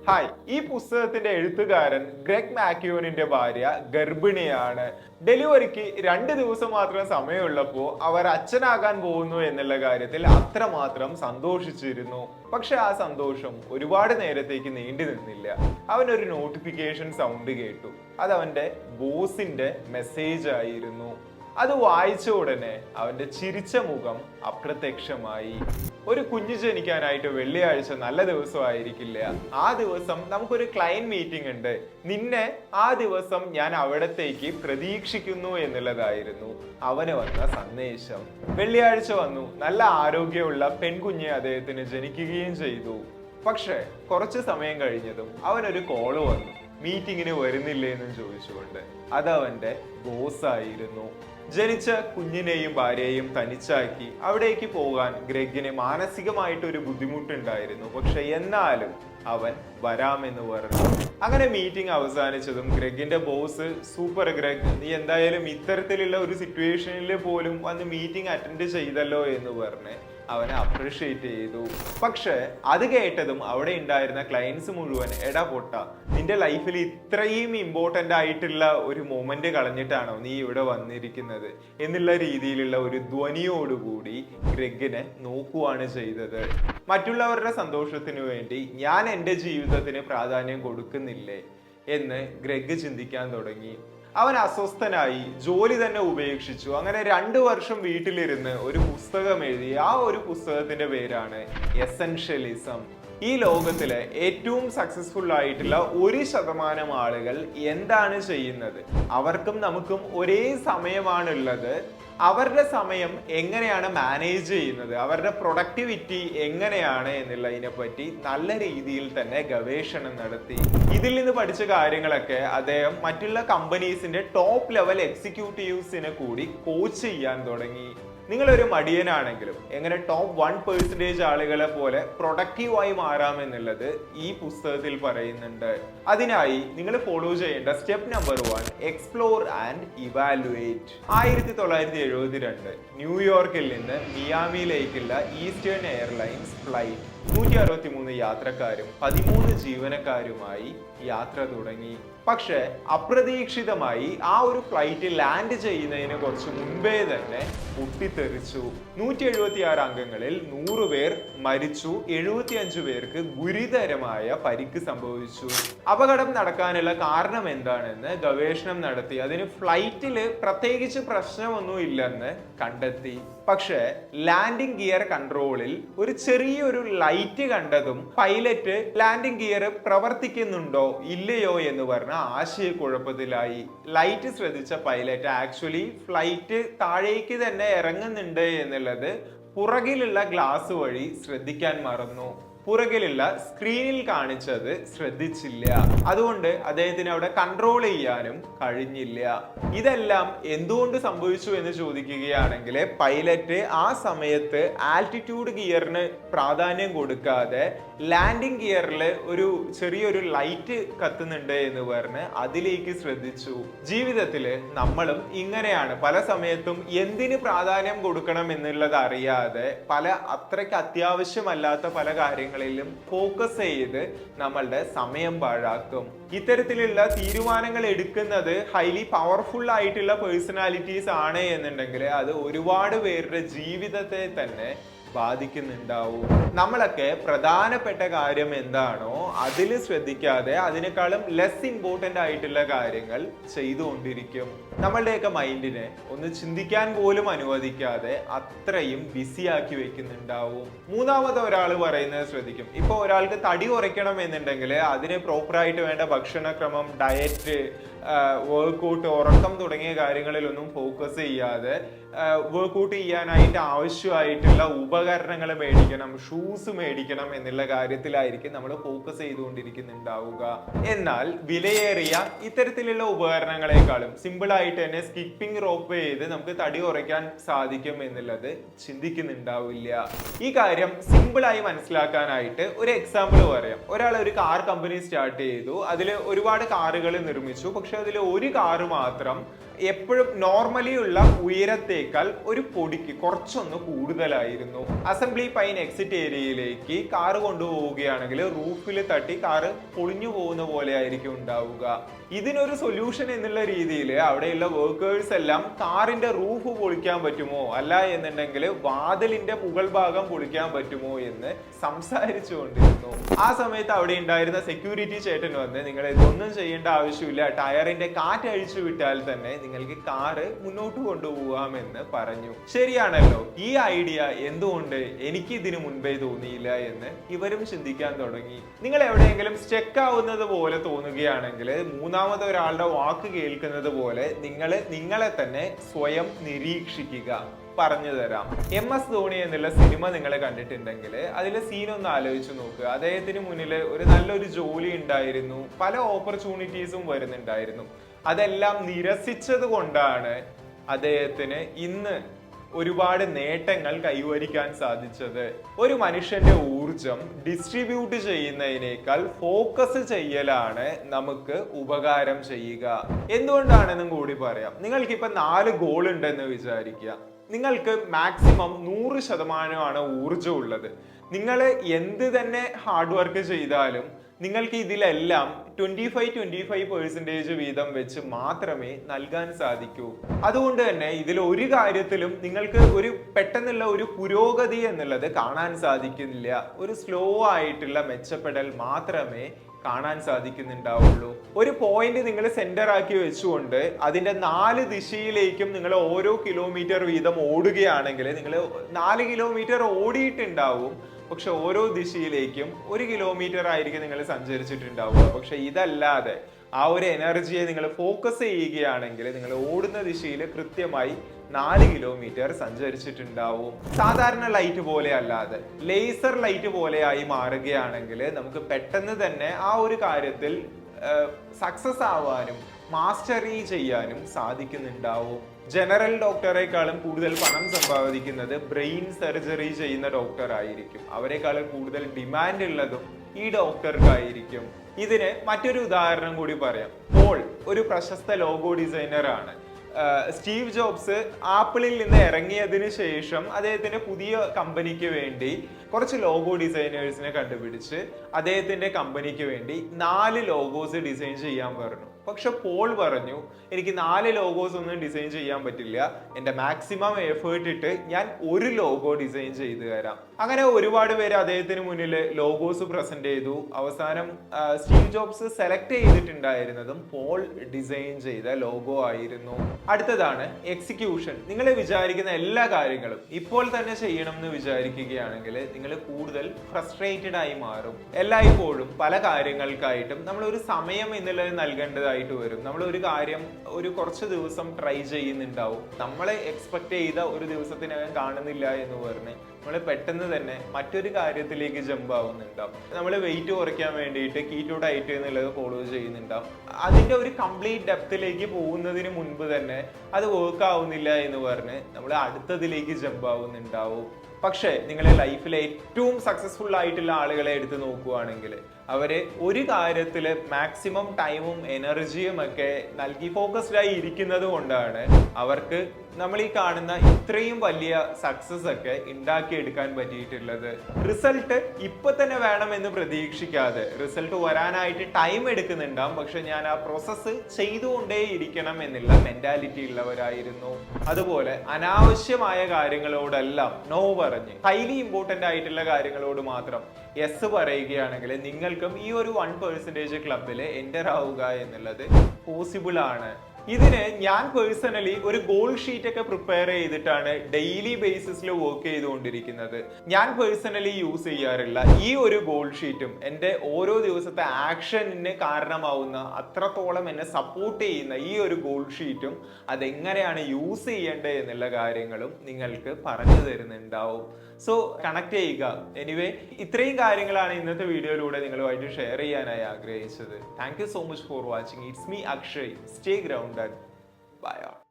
Hi ഈ പുസ്തകത്തിന്റെ എഴുത്തുകാരൻ ഗ്രെഗ് മാക്യൂനിന്റെ ഭാര്യ ഗർഭിണിയാണ്. ഡെലിവറിക്ക് രണ്ട് ദിവസം മാത്രം സമയമുള്ളപ്പോൾ അവർ അച്ഛനാകാൻ പോകുന്നു എന്നുള്ള കാര്യത്തിൽ അത്രമാത്രം സന്തോഷിച്ചിരുന്നു. പക്ഷെ ആ സന്തോഷം ഒരുപാട് നേരത്തേക്ക് നീണ്ടു നിന്നില്ല. അവനൊരു നോട്ടിഫിക്കേഷൻ സൗണ്ട് കേട്ടു. അത് അവന്റെ ബോസിന്റെ മെസ്സേജ് ആയിരുന്നു. അത് വായിച്ച ഉടനെ അവന്റെ ചിരിച്ച മുഖം അപ്രത്യക്ഷമായി. ഒരു കുഞ്ഞു ജനിക്കാനായിട്ട് വെള്ളിയാഴ്ച നല്ല ദിവസമായിരിക്കില്ല. ആ ദിവസം നമുക്കൊരു ക്ലയന്റ് മീറ്റിംഗ് ഉണ്ട്. നിന്നെ ആ ദിവസം ഞാൻ അവിടത്തേക്ക് പ്രതീക്ഷിക്കുന്നു എന്നുള്ളതായിരുന്നു. അവന് വന്ന സന്ദേശം. വെള്ളിയാഴ്ച വന്നു. നല്ല ആരോഗ്യമുള്ള പെൺകുഞ്ഞ് അദ്ദേഹത്തിന് ജനിക്കുകയും ചെയ്തു. പക്ഷേ കുറച്ച് സമയം കഴിഞ്ഞതും അവനൊരു കോൾ വന്നു. മീറ്റിങ്ങിന് വരുന്നില്ലേ എന്നും ചോദിച്ചുകൊണ്ട്. അത് അവന്റെ ബോസ് ആയിരുന്നു. ജനിച്ച കുഞ്ഞിനെയും ഭാര്യയെയും തനിച്ചാക്കി അവിടേക്ക് പോകാൻ ഗ്രെഗിന് മാനസികമായിട്ട് ഒരു ബുദ്ധിമുട്ടുണ്ടായിരുന്നു. പക്ഷെ എന്നാലും അവൻ വരാമെന്ന് പറഞ്ഞു. അങ്ങനെ മീറ്റിംഗ് അവസാനിച്ചതും ഗ്രെഗിന്റെ ബോസ് സൂപ്പർ ഗ്രെഗ് നീ എന്തായാലും ഇത്തരത്തിലുള്ള ഒരു സിറ്റുവേഷനിൽ പോലും വന്ന് മീറ്റിംഗ് അറ്റൻഡ് ചെയ്തല്ലോ എന്ന് പറഞ്ഞ് അവനെ അപ്രിഷ്യേറ്റ് ചെയ്തു. പക്ഷെ അത് കേട്ടതും അവിടെ ഉണ്ടായിരുന്ന ക്ലയൻസ് മുഴുവൻ എടാ പൊട്ട നിന്റെ ലൈഫിൽ ഇത്രയും ഇമ്പോർട്ടന്റ് ആയിട്ടുള്ള ഒരു മൊമെന്റ് കളഞ്ഞിട്ടാണോ നീ ഇവിടെ വന്നിരിക്കുന്നത്? എന്നുള്ള രീതിയിലുള്ള ഒരു ധ്വനിയോടുകൂടി ഗ്രെഗിനെ നോക്കുവാണ് ചെയ്തത്. മറ്റുള്ളവരുടെ സന്തോഷത്തിനു വേണ്ടി ഞാൻ എന്റെ ജീവിതത്തിന് പ്രാധാന്യം കൊടുക്കുന്നില്ലേ? എന്ന് ഗ്രെഗ് ചിന്തിക്കാൻ തുടങ്ങി. അവൻ അസ്വസ്ഥനായി ജോലി തന്നെ ഉപേക്ഷിച്ചു. അങ്ങനെ രണ്ടു വർഷം വീട്ടിലിരുന്ന് ഒരു പുസ്തകം എഴുതി. ആ ഒരു പുസ്തകത്തിന്റെ പേരാണ് എസൻഷ്യലിസം ഈ ലോകത്തിലെ ഏറ്റവും സക്സസ്ഫുൾ ആയിട്ടുള്ള ഒരു ശതമാനം ആളുകൾ എന്താണ് ചെയ്യുന്നത്? അവർക്കും നമുക്കും ഒരേ സമയമാണുള്ളത് അവരുടെ സമയം എങ്ങനെയാണ് മാനേജ് ചെയ്യുന്നത്? അവരുടെ പ്രൊഡക്ടിവിറ്റി എങ്ങനെയാണ് എന്നുള്ളതിനെ പറ്റി നല്ല രീതിയിൽ തന്നെ ഗവേഷണം നടത്തി. ഇതിൽ നിന്ന് പഠിച്ച കാര്യങ്ങളൊക്കെ അദ്ദേഹം മറ്റുള്ള കമ്പനീസിന്റെ ടോപ്പ് ലെവൽ എക്സിക്യൂട്ടീവ്സിനെ കൂടി കോച്ച് ചെയ്യാൻ തുടങ്ങി. നിങ്ങളൊരു മടിയനാണെങ്കിലും എങ്ങനെ ടോപ്പ് വൺ പെർസെന്റേജ് ആളുകളെ പോലെ പ്രൊഡക്റ്റീവായി മാറാമെന്നുള്ളത് ഈ പുസ്തകത്തിൽ പറയുന്നുണ്ട്. അതിനായി നിങ്ങൾ ഫോളോ ചെയ്യേണ്ട step number one explore and evaluate ആയിരത്തി തൊള്ളായിരത്തി എഴുപത്തി രണ്ട് ന്യൂയോർക്കിൽ നിന്ന് മിയാമിയിലേക്കുള്ള ഈസ്റ്റേൺ എയർലൈൻസ് ഫ്ലൈറ്റ് നൂറ്റി അറുപത്തി മൂന്ന് യാത്രക്കാരും പതിമൂന്ന് ജീവനക്കാരുമായി യാത്ര തുടങ്ങി. പക്ഷെ അപ്രതീക്ഷിതമായി ആ ഒരു ഫ്ലൈറ്റ് ലാൻഡ് ചെയ്യുന്നതിന് കുറച്ച് മുൻപേ തന്നെ പൊട്ടിത്തെറിച്ചു. നൂറ്റി എഴുപത്തി ആറ് അംഗങ്ങളിൽ നൂറ് പേർ മരിച്ചു. എഴുപത്തി അഞ്ചു പേർക്ക് ഗുരുതരമായ പരിക്ക് സംഭവിച്ചു. അപകടം നടക്കാനുള്ള കാരണം എന്താണെന്ന് ഗവേഷണം നടത്തി. അതിന് ഫ്ലൈറ്റിൽ പ്രത്യേകിച്ച് പ്രശ്നമൊന്നും ഇല്ലെന്ന് കണ്ടെത്തി. പക്ഷേ ലാൻഡിംഗ് ഗിയർ കൺട്രോളിൽ ഒരു ചെറിയൊരു ലൈറ്റ് കണ്ടതും പൈലറ്റ് ലാൻഡിംഗ് ഗിയർ പ്രവർത്തിക്കുന്നുണ്ടോ ഇല്ലയോ എന്ന് പറഞ്ഞ ആശയക്കുഴപ്പത്തിലായി. ലൈറ്റ് ശ്രദ്ധിച്ച പൈലറ്റ് ആക്ച്വലി ഫ്ലൈറ്റ് താഴേക്ക് തന്നെ ഇറങ്ങുന്നുണ്ട് എന്നുള്ളത് പുറകിലുള്ള ഗ്ലാസ് വഴി ശ്രദ്ധിക്കാൻ മറന്നു. പുറകിലുള്ള സ്ക്രീനിൽ കാണിച്ചത് ശ്രദ്ധിച്ചില്ല. അതുകൊണ്ട് അദ്ദേഹത്തിന് അവിടെ കൺട്രോൾ ചെയ്യാനും കഴിഞ്ഞില്ല. ഇതെല്ലാം എന്തുകൊണ്ട് സംഭവിച്ചു എന്ന് ചോദിക്കുകയാണെങ്കിൽ പൈലറ്റ് ആ സമയത്ത് ആൽറ്റിറ്റ്യൂഡ് ഗിയറിന് പ്രാധാന്യം കൊടുക്കാതെ ലാൻഡിംഗ് ഗിയറിൽ ഒരു ചെറിയൊരു ലൈറ്റ് കത്തുന്നുണ്ട് എന്ന് പറഞ്ഞ് അതിലേക്ക് ശ്രദ്ധിച്ചു. ജീവിതത്തിൽ നമ്മളും ഇങ്ങനെയാണ്. പല സമയത്തും എന്തിന് പ്രാധാന്യം കൊടുക്കണം എന്നുള്ളത് അറിയാതെ പല അത്രയ്ക്ക് അത്യാവശ്യമല്ലാത്ത പല കാര്യങ്ങളിലും ഫോക്കസ് ചെയ്ത് നമ്മളുടെ സമയം പാഴാക്കും. ഇത്തരത്തിലുള്ള തീരുമാനങ്ങൾ എടുക്കുന്നത് ഹൈലി പവർഫുൾ ആയിട്ടുള്ള പേഴ്സണാലിറ്റീസ് ആണ് എന്നുണ്ടെങ്കിൽ അത് ഒരുപാട് പേരുടെ ജീവിതത്തെ തന്നെ ബാധിക്കുന്നുണ്ടാവും. നമ്മളൊക്കെ പ്രധാനപ്പെട്ട കാര്യം എന്താണോ അതിൽ ശ്രദ്ധിക്കാതെ അതിനേക്കാളും ലെസ് ഇമ്പോർട്ടന്റ് ആയിട്ടുള്ള കാര്യങ്ങൾ ചെയ്തുകൊണ്ടിരിക്കും. നമ്മളുടെയൊക്കെ മൈൻഡിനെ ഒന്ന് ചിന്തിക്കാൻ പോലും അനുവദിക്കാതെ അത്രയും ബിസിയാക്കി വെക്കുന്നുണ്ടാവും. മൂന്നാമത് ഒരാൾ പറയുന്നത് ശ്രദ്ധിക്കും. ഇപ്പോൾ ഒരാൾക്ക് തടി കുറയ്ക്കണം എന്നുണ്ടെങ്കിൽ അതിന് പ്രോപ്പറായിട്ട് വേണ്ട ഭക്ഷണക്രമം ഡയറ്റ് വർക്കൗട്ട് ഉറക്കം തുടങ്ങിയ കാര്യങ്ങളിലൊന്നും ഫോക്കസ് ചെയ്യാതെ വർക്കൗട്ട് ചെയ്യാനായിട്ട് ആവശ്യമായിട്ടുള്ള ഉപകരണങ്ങൾ മേടിക്കണം ഷൂസ് മേടിക്കണം എന്നുള്ള കാര്യത്തിലായിരിക്കും നമ്മൾ ഫോക്കസ് ചെയ്തുകൊണ്ടിരിക്കുന്നുണ്ടാവുക. എന്നാൽ വിലയേറിയ ഇത്തരത്തിലുള്ള ഉപകരണങ്ങളെക്കാളും സിമ്പിളായിട്ട് തന്നെ സ്കിപ്പിംഗ് റോപ്പ് ചെയ്ത് നമുക്ക് തടി കുറയ്ക്കാൻ സാധിക്കും എന്നുള്ളത് ചിന്തിക്കുന്നുണ്ടാവില്ല. ഈ കാര്യം സിമ്പിളായി മനസ്സിലാക്കാനായിട്ട് ഒരു എക്സാമ്പിൾ പറയാം. ഒരാൾ ഒരു കാർ കമ്പനി സ്റ്റാർട്ട് ചെയ്തു. അതിൽ ഒരുപാട് കാറുകൾ നിർമ്മിച്ചു. പക്ഷെ അതിൽ ഒരു കാറ് മാത്രം എപ്പോഴും നോർമലി ഉള്ള ഉയരത്തേക്കാൾ ഒരു പൊടിക്ക് കുറച്ചൊന്ന് കൂടുതലായിരുന്നു. അസംബ്ലി പൈൻ എക്സിറ്റ് ഏരിയയിലേക്ക് കാറ് കൊണ്ടുപോവുകയാണെങ്കിൽ റൂഫിൽ തട്ടി കാറ് പൊളിഞ്ഞു പോകുന്ന പോലെ ആയിരിക്കും ഉണ്ടാവുക. ഇതിനൊരു സൊല്യൂഷൻ എന്നുള്ള രീതിയിൽ അവിടെയുള്ള വർക്കേഴ്സ് എല്ലാം കാറിന്റെ റൂഫ് പൊളിക്കാൻ പറ്റുമോ? അല്ല എന്നുണ്ടെങ്കിൽ വാതിലിന്റെ മുകൾ ഭാഗം പൊളിക്കാൻ പറ്റുമോ എന്ന് സംസാരിച്ചുകൊണ്ടിരുന്നു. ആ സമയത്ത് അവിടെ ഉണ്ടായിരുന്ന സെക്യൂരിറ്റി ചേട്ടൻ വന്ന് നിങ്ങൾ ഇതൊന്നും ചെയ്യേണ്ട ആവശ്യമില്ല. ടയറിന്റെ കാറ്റ് അഴിച്ചു വിട്ടാൽ തന്നെ നിങ്ങൾക്ക് കാറ് മുന്നോട്ട് കൊണ്ടുപോകാമെന്ന് പറഞ്ഞു. ശരിയാണല്ലോ. ഈ ഐഡിയ എന്തുകൊണ്ട് എനിക്ക് ഇതിനു മുൻപേ തോന്നിയില്ല എന്ന് ഇവരും ചിന്തിക്കാൻ തുടങ്ങി. നിങ്ങൾ എവിടെയെങ്കിലും സ്റ്റെക്ക് ആവുന്നത് പോലെ തോന്നുകയാണെങ്കിൽ മൂന്നാമത് ഒരാളുടെ വാക്ക് കേൾക്കുന്നത് പോലെ നിങ്ങൾ നിങ്ങളെ തന്നെ സ്വയം നിരീക്ഷിക്കുക. പറഞ്ഞു തരാം. എം എസ് ധോണി എന്നുള്ള സിനിമ നിങ്ങൾ കണ്ടിട്ടുണ്ടെങ്കിൽ അതിലെ സീൻ ഒന്ന് ആലോചിച്ച് നോക്കുക അദ്ദേഹത്തിന് മുന്നിൽ ഒരു നല്ലൊരു ജോലി ഉണ്ടായിരുന്നു. പല ഓപ്പർച്യൂണിറ്റീസും വരുന്നുണ്ടായിരുന്നു. അതെല്ലാം നിരസിച്ചത് കൊണ്ടാണ് അദ്ദേഹത്തിന് ഇന്ന് ഒരുപാട് നേട്ടങ്ങൾ കൈവരിക്കാൻ സാധിച്ചത്. ഒരു മനുഷ്യന്റെ ഊർജം ഡിസ്ട്രിബ്യൂട്ട് ചെയ്യുന്നതിനേക്കാൾ ഫോക്കസ് ചെയ്യലാണ് നമുക്ക് ഉപകാരം ചെയ്യുക. എന്തുകൊണ്ടാണെന്നും കൂടി പറയാം. നിങ്ങൾക്ക് ഇപ്പൊ നാല് ഗോൾ ഉണ്ടെന്ന് വിചാരിക്കുക. നിങ്ങൾക്ക് മാക്സിമം നൂറ് ശതമാനമാണ് ഊർജം ഉള്ളത്. നിങ്ങൾ എന്ത് തന്നെ ഹാർഡ് വർക്ക് ചെയ്താലും നിങ്ങൾക്ക് ഇതിലെല്ലാം twenty five twenty five percentage വീതം വെച്ച് മാത്രമേ നൽകാൻ സാധിക്കൂ. അതുകൊണ്ട് തന്നെ ഇതിൽ ഒരു കാര്യത്തിലും നിങ്ങൾക്ക് ഒരു പെട്ടെന്നുള്ള ഒരു പുരോഗതി എന്നുള്ളത് കാണാൻ സാധിക്കുന്നില്ല ഒരു സ്ലോ ആയിട്ടുള്ള മെച്ചപ്പെടൽ മാത്രമേ കാണാൻ സാധിക്കുന്നുണ്ടാവുള്ളൂ. ഒരു പോയിന്റ് നിങ്ങൾ സെന്റർ ആക്കി വെച്ചുകൊണ്ട് അതിന്റെ നാല് ദിശയിലേക്കും നിങ്ങൾ ഓരോ കിലോമീറ്റർ വീതം ഓടുകയാണെങ്കിൽ നിങ്ങൾ നാല് കിലോമീറ്റർ ഓടിയിട്ടുണ്ടാവും. പക്ഷെ ഓരോ ദിശയിലേക്കും ഒരു കിലോമീറ്റർ ആയിരിക്കും നിങ്ങൾ സഞ്ചരിച്ചിട്ടുണ്ടാവുക. പക്ഷെ ഇതല്ലാതെ ആ ഒരു എനർജിയെ നിങ്ങൾ ഫോക്കസ് ചെയ്യുകയാണെങ്കിൽ നിങ്ങൾ ഓടുന്ന ദിശയിൽ കൃത്യമായി നാല് കിലോമീറ്റർ സഞ്ചരിച്ചിട്ടുണ്ടാവും. സാധാരണ ലൈറ്റ് പോലെ അല്ലാതെ. ലേസർ ലൈറ്റ് പോലെയായി മാറുകയാണെങ്കിൽ നമുക്ക് പെട്ടെന്ന് തന്നെ ആ ഒരു കാര്യത്തിൽ സക്സസ് ആവാനും മാസ്റ്ററി ചെയ്യാനും സാധിക്കുന്നുണ്ടാവും. ജനറൽ ഡോക്ടറെക്കാളും കൂടുതൽ പണം സമ്പാദിക്കുന്നത് ബ്രെയിൻ സർജറി ചെയ്യുന്ന ഡോക്ടർ ആയിരിക്കും. അവരെക്കാളും കൂടുതൽ ഡിമാൻഡ് ഉള്ളതും ഈ ഡോക്ടർക്കായിരിക്കും ഇതിന് മറ്റൊരു ഉദാഹരണം കൂടി പറയാം. പോൾ ഒരു പ്രശസ്ത ലോഗോ ഡിസൈനർ ആണ്. സ്റ്റീവ് ജോബ്സ് ആപ്പിളിൽ നിന്ന് ഇറങ്ങിയതിന് ശേഷം അദ്ദേഹത്തിന്റെ പുതിയ കമ്പനിക്ക് വേണ്ടി കുറച്ച് ലോഗോ ഡിസൈനേഴ്സിനെ കണ്ടുപിടിച്ച് അദ്ദേഹത്തിന്റെ കമ്പനിക്ക് വേണ്ടി നാല് ലോഗോസ് ഡിസൈൻ ചെയ്യാൻ പറഞ്ഞു. പക്ഷെ പോൾ പറഞ്ഞു എനിക്ക് നാല് ലോഗോസ് ഒന്നും ഡിസൈൻ ചെയ്യാൻ പറ്റില്ല. എന്റെ മാക്സിമം എഫേർട്ട് ഇട്ട് ഞാൻ ഒരു ലോഗോ ഡിസൈൻ ചെയ്തു തരാം. അങ്ങനെ ഒരുപാട് പേര് അദ്ദേഹത്തിന് മുന്നിൽ ലോഗോസ് പ്രസന്റ് ചെയ്തു. അവസാനം സ്റ്റീവ് ജോബ്സ് സെലക്ട് ചെയ്തിട്ടുണ്ടായിരുന്നതും പോൾ ഡിസൈൻ ചെയ്ത ലോഗോ ആയിരുന്നു. അടുത്തതാണ് എക്സിക്യൂഷൻ നിങ്ങൾ വിചാരിക്കുന്ന എല്ലാ കാര്യങ്ങളും ഇപ്പോൾ തന്നെ ചെയ്യണം എന്ന് വിചാരിക്കുകയാണെങ്കിൽ നിങ്ങൾ കൂടുതൽ ഫ്രസ്ട്രേറ്റഡ് ആയി മാറും. എല്ലായ്പ്പോഴും പല കാര്യങ്ങൾക്കായിട്ടും നമ്മൾ ഒരു സമയം എന്നുള്ളത് നൽകേണ്ടതായിട്ട് വരും. നമ്മൾ ഒരു കാര്യം ഒരു കുറച്ച് ദിവസം ട്രൈ ചെയ്യുന്നുണ്ടാവും. നമ്മളെ എക്സ്പെക്ട് ചെയ്ത ഒരു ദിവസത്തിനകം കാണുന്നില്ല എന്ന് പറഞ്ഞ് നമ്മൾ പെട്ടെന്ന് തന്നെ മറ്റൊരു കാര്യത്തിലേക്ക് ജമ്പ് ആവുന്നുണ്ടാവും. നമ്മൾ വെയിറ്റ് കുറയ്ക്കാൻ വേണ്ടിയിട്ട് കീറ്റോ ഡയറ്റ് എന്നുള്ളത് ഫോളോ ചെയ്യുന്നുണ്ടാവും. അതിന്റെ ഒരു കംപ്ലീറ്റ് ഡെപ്തിലേക്ക് പോകുന്നതിന് മുൻപ് തന്നെ അത് വർക്ക് ആവുന്നില്ല എന്ന് പറഞ്ഞ് നമ്മൾ അടുത്തതിലേക്ക് ജമ്പ് ആവുന്നുണ്ടാവും. പക്ഷേ നിങ്ങളെ ലൈഫിലെ ഏറ്റവും സക്സസ്ഫുൾ ആയിട്ടുള്ള ആളുകളെ എടുത്ത് നോക്കുകയാണെങ്കിൽ അവരെ ഒരു കാര്യത്തിൽ മാക്സിമം ടൈമും എനർജിയും ഒക്കെ നൽകി ഫോക്കസ്ഡായി ഇരിക്കുന്നത് കൊണ്ടാണ് അവർക്ക് നമ്മൾ ഈ കാണുന്ന ഇത്രയും വലിയ സക്സസ് ഒക്കെ ഉണ്ടാക്കിയെടുക്കാൻ പറ്റിയിട്ടുള്ളത്. റിസൾട്ട് ഇപ്പൊ തന്നെ വേണമെന്ന് പ്രതീക്ഷിക്കാതെ. റിസൾട്ട് വരാനായിട്ട് ടൈം എടുക്കുന്നുണ്ടാവും. പക്ഷെ ഞാൻ ആ പ്രോസസ്സ് ചെയ്തുകൊണ്ടേ ഇരിക്കണം എന്നുള്ള മെന്റാലിറ്റി ഉള്ളവരായിരുന്നു. അതുപോലെ അനാവശ്യമായ കാര്യങ്ങളോടെല്ലാം നോ പറഞ്ഞ് ഹൈലി ഇമ്പോർട്ടന്റ് ആയിട്ടുള്ള കാര്യങ്ങളോട് മാത്രം യെസ് പറയുകയാണെങ്കിൽ നിങ്ങൾക്കും ഈ ഒരു വൺ പെർസെന്റേജ് ക്ലബിൽ എന്റർ ആവുക എന്നുള്ളത് പോസിബിൾ ആണ്. ഇതിന് ഞാൻ പേഴ്സണലി ഒരു ഗോൾ ഷീറ്റ് ഒക്കെ പ്രിപ്പയർ ചെയ്തിട്ടാണ് ഡെയിലി ബേസിസിൽ വർക്ക് ചെയ്തുകൊണ്ടിരിക്കുന്നത്. ഞാൻ പേഴ്സണലി യൂസ് ചെയ്യാറില്ല. ഈ ഒരു ഗോൾ ഷീറ്റും എന്റെ ഓരോ ദിവസത്തെ ആക്ഷനിന് കാരണമാവുന്ന അത്രത്തോളം എന്നെ സപ്പോർട്ട് ചെയ്യുന്ന ഈ ഒരു ഗോൾ ഷീറ്റും അതെങ്ങനെയാണ് യൂസ് ചെയ്യേണ്ടത് എന്നുള്ള കാര്യങ്ങളും നിങ്ങൾക്ക് പറഞ്ഞു തരുന്നുണ്ടാവും. സോ കണക്ട് ചെയ്യുക. എനിവേ ഇത്രയും കാര്യങ്ങളാണ് ഇന്നത്തെ വീഡിയോയിലൂടെ നിങ്ങളുമായിട്ട് ഷെയർ ചെയ്യാനായി ആഗ്രഹിച്ചത്. Thank you so much for watching it's me Akshay stay that buyer.